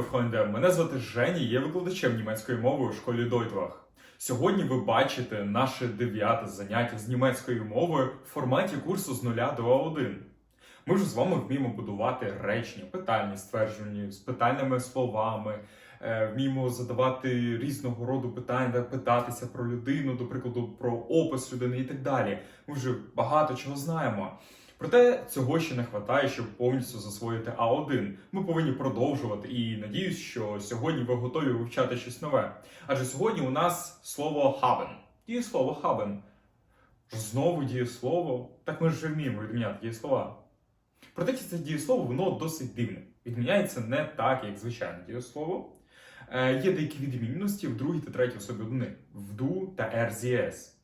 liebe Freunde! Мене звати Женя, я викладачем німецької мови у школі Дойтвах. Сьогодні ви бачите наше дев'яте заняття з німецької мови в форматі курсу з 0 до А1. Ми вже з вами вміємо будувати речення, питальні ствердження з питальними словами, е, вміємо задавати різного роду питання, питатися про людину, до прикладу, про опис людини і так далі. Ми вже багато чого знаємо. Проте цього ще не вистачає, щоб повністю засвоїти А1. Ми повинні продовжувати і надіюсь, що сьогодні ви готові вивчати щось нове. Адже сьогодні у нас слово haben. Дієслово haben. Знову дієслово. Так ми ж вже вміємо відміняти дієслова. Проте це дієслово воно досить дивне. Відміняється не так, як звичайне дієслово. Е, є деякі відмінності в другій та третій особі однини в do та RZS.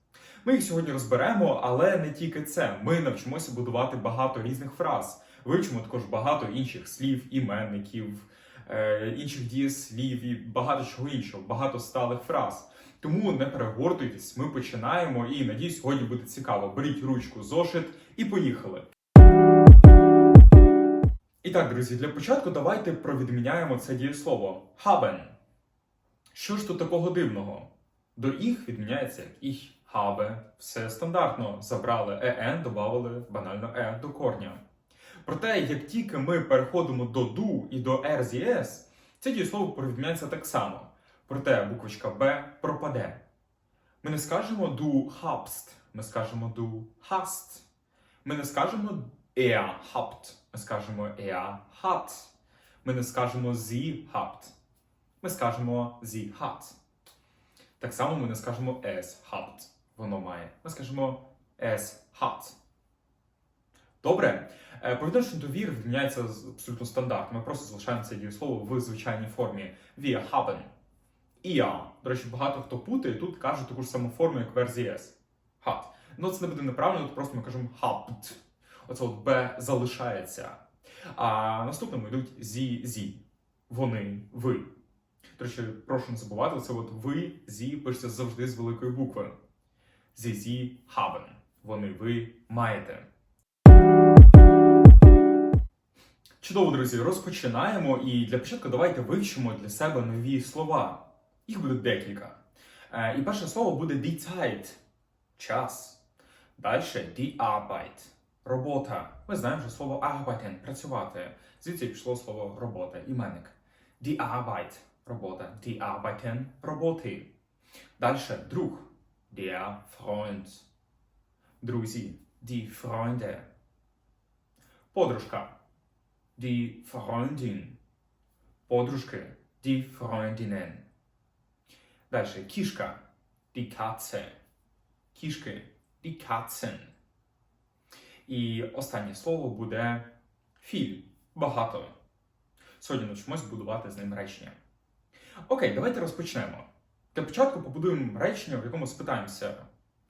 Ми їх сьогодні розберемо, але не тільки це. Ми навчимося будувати багато різних фраз. Вивчимо також багато інших слів, іменників, е, інших дієслів і багато чого іншого, багато сталих фраз. Тому не перегортуйтесь, ми починаємо і надіюсь, сьогодні буде цікаво. Беріть ручку, зошит і поїхали. І так, друзі, для початку давайте провідміняємо це дієслово haben. Що ж тут такого дивного? До їх відміняється як їх, habe. Все стандартно. Забрали en, додали банально е до корня. Проте, як тільки ми переходимо до do і до RZS, це дієслово провідміняється так само. Проте буквочка B пропаде. Ми не скажемо du habst, ми скажемо du hast. Ми не скажемо er habt, ми скажемо er hat. Ми не скажемо sie habt, ми скажемо sie hat. Так само ми не скажемо es habt, воно має. Ми скажемо es hat. Добре. Е, По відношенню відміняється абсолютно стандарт. Ми просто залишаємо це дієслово в звичайній формі. Wir haben. Ihr. До речі, багато хто путає, тут кажуть таку ж саму форму, як в RZS. Hat. Ну, це не буде неправильно, тут просто ми кажемо habt. Оце от Б залишається. А наступному йдуть зі, зі. Вони, ви. До речі, прошу не забувати, це от ви, зі пишеться завжди з великої букви. Зі, haben. Вони, ви маєте. Чудово, друзі, розпочинаємо. І для початку давайте вивчимо для себе нові слова. Їх буде декілька. Е, І перше слово буде die Zeit – час. Далі die Arbeit – робота. Ми знаємо вже слово arbeiten – працювати. Звідси пішло слово робота, іменник. Die Arbeit – робота. Die Arbeiten – роботи. Далі друг – der Freund. Друзі – die Freunde. Подружка – die Freundin. Подружки – die Freundinnen. Далі кішка – die Katze. Кішки – die Katzen. І останнє слово буде філь. Багато. Сьогодні навчимось будувати з ним речення. Окей, давайте розпочнемо. Для початку побудуємо речення, в якому спитаємося: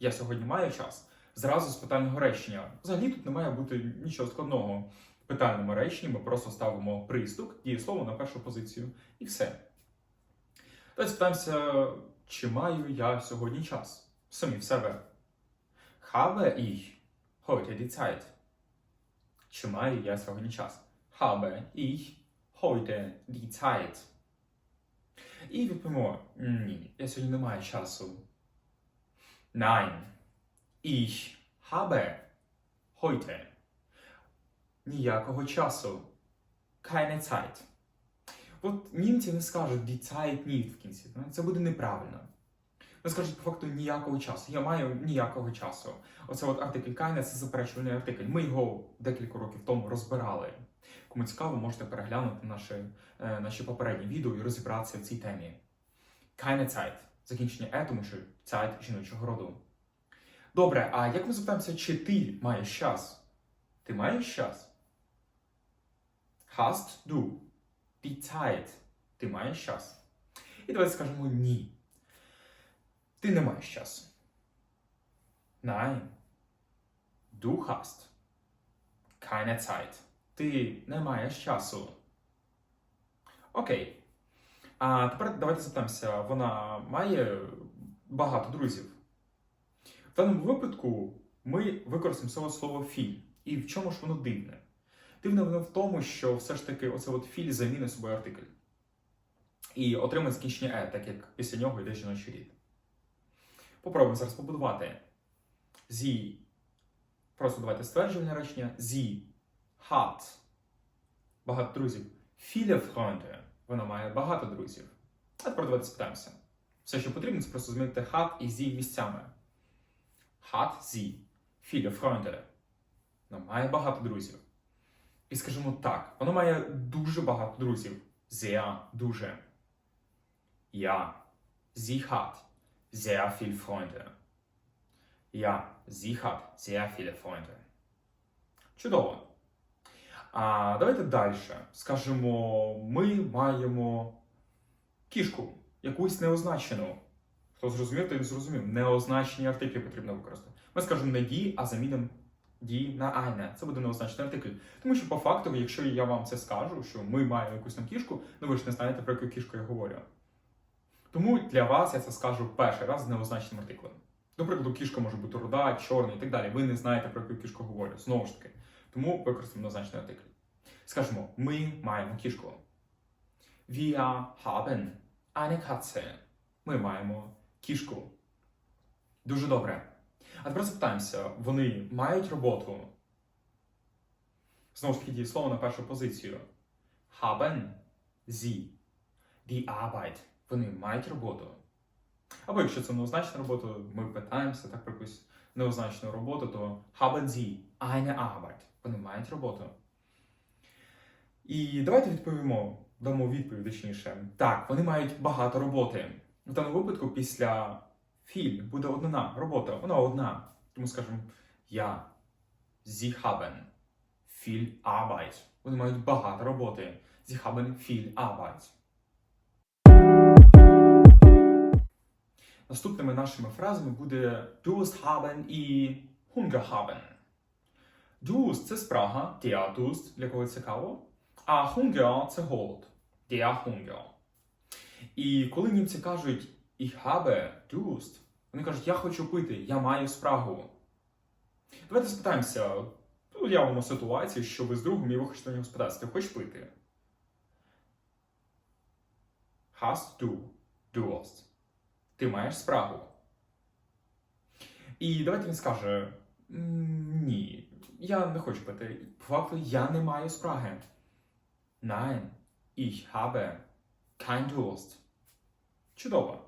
я сьогодні маю час. Зразу з питального речення. Взагалі тут не має бути нічого складного. В питальному реченні ми просто ставимо приступ, дієслово на першу позицію, і все. Давайте спитаємося, чи маю я сьогодні час? Самі в себе. Habe ich heute die Zeit? Чи маю я сьогодні час? Habe ich heute die Zeit? І відповімо, ні, я сьогодні не маю часу. Nein, ich habe heute ніякого часу. Keine Zeit. От німці не скажуть die Zeit nicht в кінці. ну, Це буде неправильно. Вони скажуть по факту ніякого часу. Я маю ніякого часу. Оце от артикль keine – це заперечувальний артикль. Ми його декілька років тому розбирали. Кому цікаво, можете переглянути наші, е, наші попередні відео і розібратися в цій темі. Keine Zeit. Закінчення е, тому що Zeit жіночого роду. Добре, а як ми запитаємося, чи ти маєш час? Ти маєш час? Hast du die Zeit? Ти маєш час? І давайте скажемо ні. Ти не маєш часу. Nein. Du hast keine Zeit. Ти не маєш часу. Окей. А тепер давайте запитаємося, вона має багато друзів. В даному випадку ми використаємо слово філь. І в чому ж воно дивне? Дивне воно в тому, що все ж таки оце от філь замінить собою артикль. і отримує закінчення е, так як після нього йде жіночий рід. Попробуємо зараз побудувати. Зі. Просто давайте стверджувальне речення. Зі hat багато друзів. Viele Freunde. Вона має багато друзів. А тепер давайте спитаємося. Все, що потрібно, це просто змінити hat і зі місцями. Hat sie viele Freunde. Вона має багато друзів. І скажімо так, вона має дуже багато друзів. Sehr, дуже. Ja, sie hat sehr viele Freunde. Ja, sie hat sehr viele Freunde. Чудово. А давайте далі. Скажемо, ми маємо кішку, якусь неозначену. Хто зрозумів, той зрозумів. Неозначені артиклі потрібно використати. Ми скажемо не ді, а замінимо ді на айне. Це буде неозначений артикль. Тому що по факту, якщо я вам це скажу, що ми маємо якусь там кішку, ну ви ж не знаєте, про яку кішку я говорю. Тому для вас я це скажу перший раз з неозначеним артиклем. До прикладу, кішка може бути руда, чорна і так далі. Ви не знаєте, про яку кішку говорю. Знову ж таки. Тому використаємо неозначений артикль. Скажемо, ми маємо кішку. Wir haben eine Katze. Ми маємо кішку. Дуже добре. А тепер запитаємося, вони мають роботу? Знову ж таки, дієслово на першу позицію. Haben sie die Arbeit. Вони мають роботу. Або якщо це неозначена робота, ми питаємося так про якусь неозначену роботу, то haben sie eine Arbeit. Вони мають роботу. І давайте відповімо, дамо відповідь точніше. Так, вони мають багато роботи. В даному випадку після філь буде однина робота, вона одна. Тому скажемо я sie haben viel. Вони мають багато роботи. Sie haben. Наступними нашими фразами буде Durst haben і Hunger haben. Durst – це спрага, der Durst, для кого цікаво. А Hunger – це голод. Der Hunger. І коли німці кажуть Ich habe Durst, вони кажуть, я хочу пити, я маю спрагу. Давайте спитаємося, уявимо ситуацію, що ви з другом і ви хочете нього спитати, ти хочеш пити? Hast du Durst? Ти маєш спрагу. І давайте він скаже: «М, Ні, я не хочу пити. По факту я не маю спраги. Nein, ich habe kein Durst. Чудово.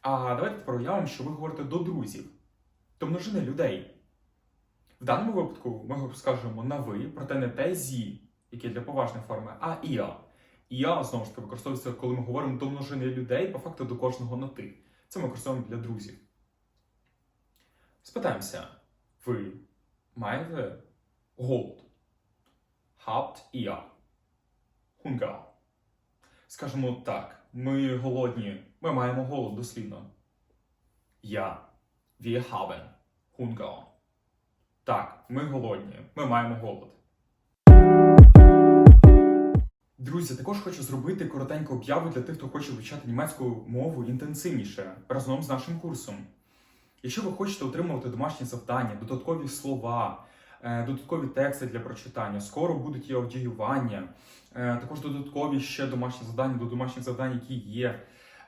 А давайте тепер уявимо, що ви говорите до друзів, до множини людей. В даному випадку ми скажемо на ви, проте не те зі, яке для поважної форми, а іа. Іа, знову ж таки, використовується, коли ми говоримо до множини людей, по факту до кожного на ти. Це ми використовуємо для друзів. Спитаємося, ви маєте голод? Habt ihr Hunger? Скажемо так, ми голодні, ми маємо голод дослідно. Ja, wir haben Hunger. Так, ми голодні, ми маємо голод. Друзі, також хочу зробити коротеньку об'яву для тих, хто хоче вивчати німецьку мову інтенсивніше разом з нашим курсом. Якщо ви хочете отримувати домашні завдання, додаткові слова, е, додаткові тексти для прочитання, скоро будуть і аудіювання, е, також додаткові ще домашні завдання до домашніх завдань, які є,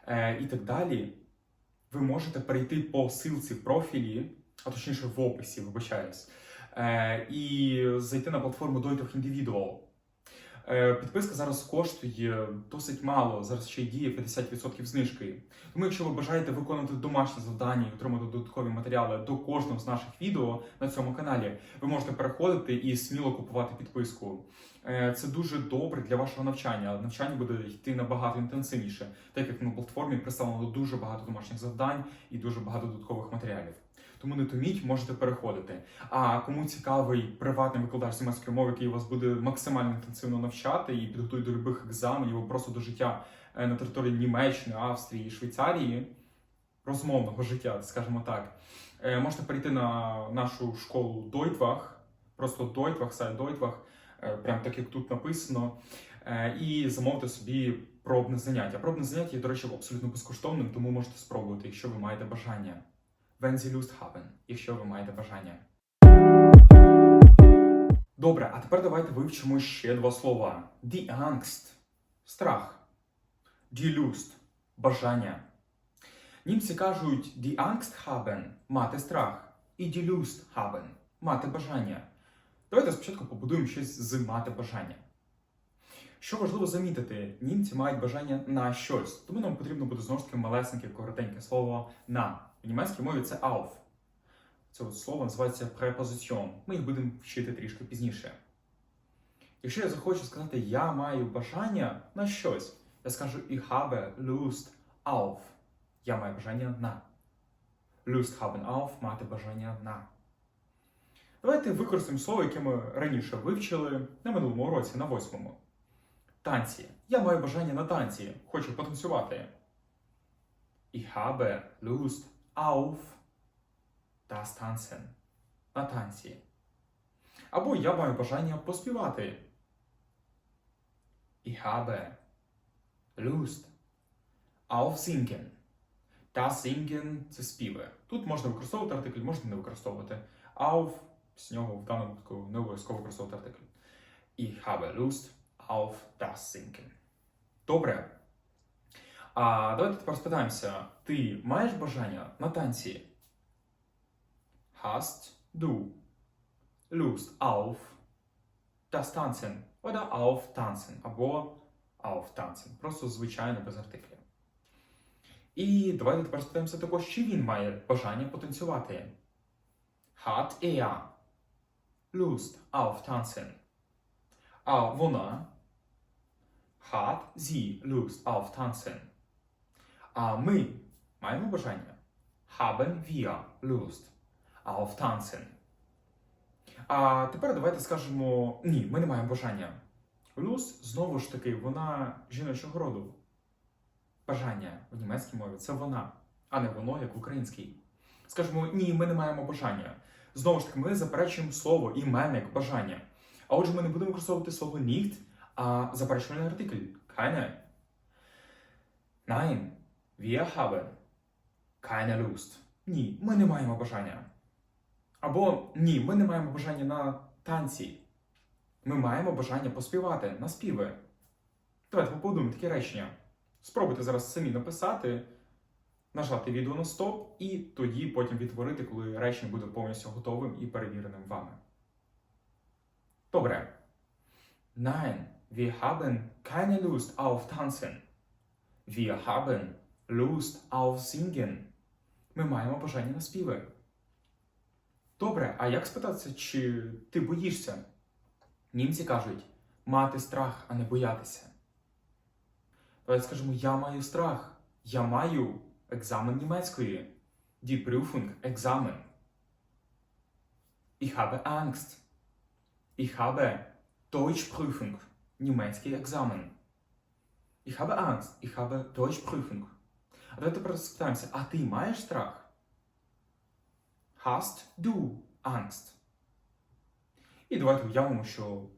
е, і так далі, ви можете перейти по ссылці в профілі, а точніше в описі, вибачаюсь, і зайти на платформу Deutlich Individual. Е, Підписка зараз коштує досить мало. Зараз ще діє 50% знижки. Тому, якщо ви бажаєте виконувати домашні завдання і отримати додаткові матеріали до кожного з наших відео на цьому каналі, ви можете переходити і сміло купувати підписку. Е, Це дуже добре для вашого навчання. Навчання буде йти набагато інтенсивніше, так як на платформі представлено дуже багато домашніх завдань і дуже багато додаткових матеріалів. Тому не томіть, можете переходити. А кому цікавий приватний викладач з німецької мови, який вас буде максимально інтенсивно навчати і підготує до любих екзаменів, або просто до життя е, на території Німеччини, Австрії, Швейцарії, розмовного життя, скажімо так, е, можете перейти на нашу школу Deutwach, просто Deutwach, сайт Deutwach, е, прям так як тут написано, і замовити собі пробне заняття. Пробне заняття до речі, абсолютно безкоштовним, тому можете спробувати, якщо ви маєте бажання. Wenn Sie Lust haben, якщо ви маєте бажання. Добре, а тепер давайте вивчимо ще два слова. Die Angst – страх. die Lust – бажання. Німці кажуть die Angst haben – мати страх, і die Lust haben – мати бажання. Давайте спочатку побудуємо щось з мати бажання. Що важливо замітити, німці мають бажання на щось, тому нам потрібно буде знову ж таки малесеньке, коротеньке слово на. В німецькій мові це auf. Це от слово називається препозиціон. Ми їх будемо вчити трішки пізніше. Якщо я захочу сказати я маю бажання на щось, я скажу ich habe Lust auf. Я маю бажання на. Lust haben auf мати бажання на. Давайте використаємо слово, яке ми раніше вивчили на минулому уроці, на восьмому. Танці. Я маю бажання на танці. Хочу потанцювати. Ich habe Lust auf das Tanzen. На танці. Або я маю бажання поспівати. Ich habe Lust auf Singen. Das Singen – це співи. Тут можна використовувати артикль, можна не використовувати. Auf з нього в даному випадку не обов'язково використовувати артикль. Ich habe Lust auf das Singen. Добре. А давайте тепер спитаємося: ти маєш бажання на танці? Hast du Lust auf das Tanzen oder auf Tanzen або auf Tanzen. Просто звичайно без артиклів. І давайте тепер спитаємося також, чи він має бажання потанцювати. Hat er Lust auf Tanzen? А вона hat sie Lust auf Tanzen? А ми маємо бажання? Haben wir Lust auf Tanzen? А тепер давайте скажемо ні, ми не маємо бажання. Lust, знову ж таки, вона жіночого роду. Бажання в німецькій мові це вона, а не воно, як в українській. Скажемо, ні, ми не маємо бажання. Знову ж таки, ми заперечуємо слово іменник бажання. А отже, ми не будемо використовувати слово nicht, а заперечувальний артикль keine. Nein, wir haben keine Lust. Ні, ми не маємо бажання. Або ні, ми не маємо бажання на танці. Ми маємо бажання поспівати на співи. Давайте побудуємо такі речення. Спробуйте зараз самі написати, нажати відео на стоп, і тоді потім відтворити, коли речення буде повністю готовим і перевіреним вами. Добре. Nein, wir haben keine Lust auf Tanzen. Wir haben Lust auf Singen. Ми маємо бажання на співи. Добре, а як спитатися, чи ти боїшся? Німці кажуть мати страх, а не боятися. Давайте скажемо, я маю страх. Я маю екзамен німецької. Die Prüfung, екзамен. Ich habe Angst. Ich habe Deutschprüfung, німецький екзамен. Ich habe Angst. Ich habe Deutschprüfung. А давайте тепер спитаємося, а ти маєш страх? Hast du Angst? І давайте уявимо, що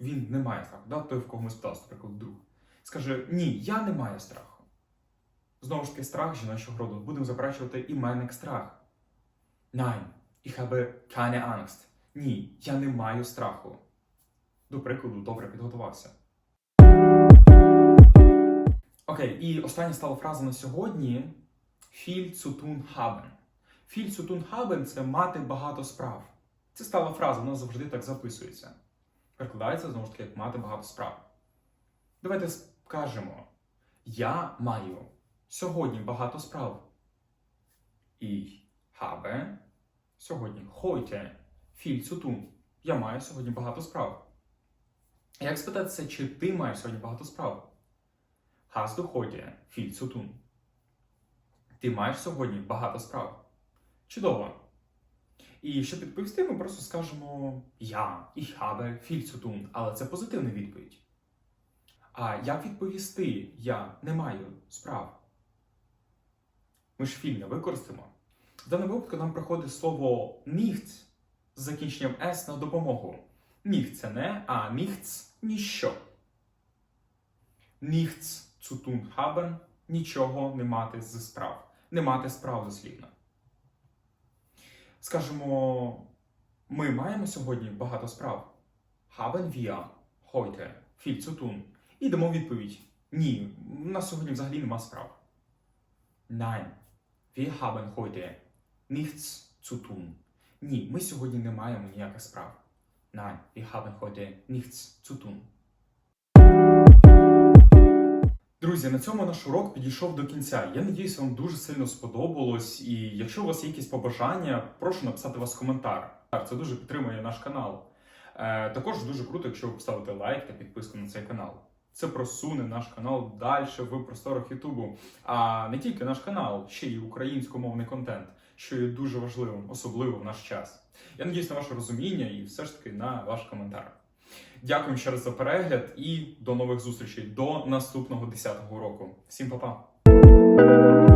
він не має страху. Да? Той, в кого ми спиталися, наприклад, друг. Скаже: Ні, я не маю страху. Знову ж таки, страх жіночого роду. Будемо заперечувати іменник страх. Nein, ich habe keine Angst. Ні, я не маю страху. До прикладу, добре підготувався. Окей, і остання стала фраза на сьогодні: viel zu tun haben. Viel zu це мати багато справ. Це стала фраза, вона завжди так записується. Перекладається знову ж таки, як мати багато справ. Давайте скажемо: Я маю сьогодні багато справ. Ich habe сьогодні heute viel zu. Я маю сьогодні багато справ. Як спитатися, чи ти маєш сьогодні багато справ? Viel zu tun? Ти маєш сьогодні багато справ. Чудово. І щоб відповісти, ми просто скажемо я, ich habe viel zu tun, але це позитивна відповідь. А як відповісти я не маю справ? Ми ж фільм не використаємо. В даному випадку нам приходить слово nichts з закінченням S на допомогу. Nicht – це не, а nichts – ніщо. Nichts tun haben – нічого не мати з справ. Не мати справ дослівно. Скажемо, ми маємо сьогодні багато справ. Wir heute viel zu tun? І дамо відповідь Ні, у нас сьогодні взагалі нема справ. Nein, wir haben heute nichts zu tun. Ні, ми сьогодні не маємо ніяких справ. Nein, wir haben heute nichts zu tun. Друзі, на цьому наш урок підійшов до кінця. Я надіюсь, вам дуже сильно сподобалось. І якщо у вас є якісь побажання, прошу написати вас коментар. Це дуже підтримує наш канал. Е, також дуже круто, якщо ви поставите лайк та підписку на цей канал. Це просуне наш канал далі в просторах Ютубу. А не тільки наш канал, ще й українськомовний контент, що є дуже важливим, особливо в наш час. Я надіюсь на ваше розуміння і все ж таки на ваш коментар. Дякую ще раз за перегляд і до нових зустрічей до наступного 10-го року. Всім па-па!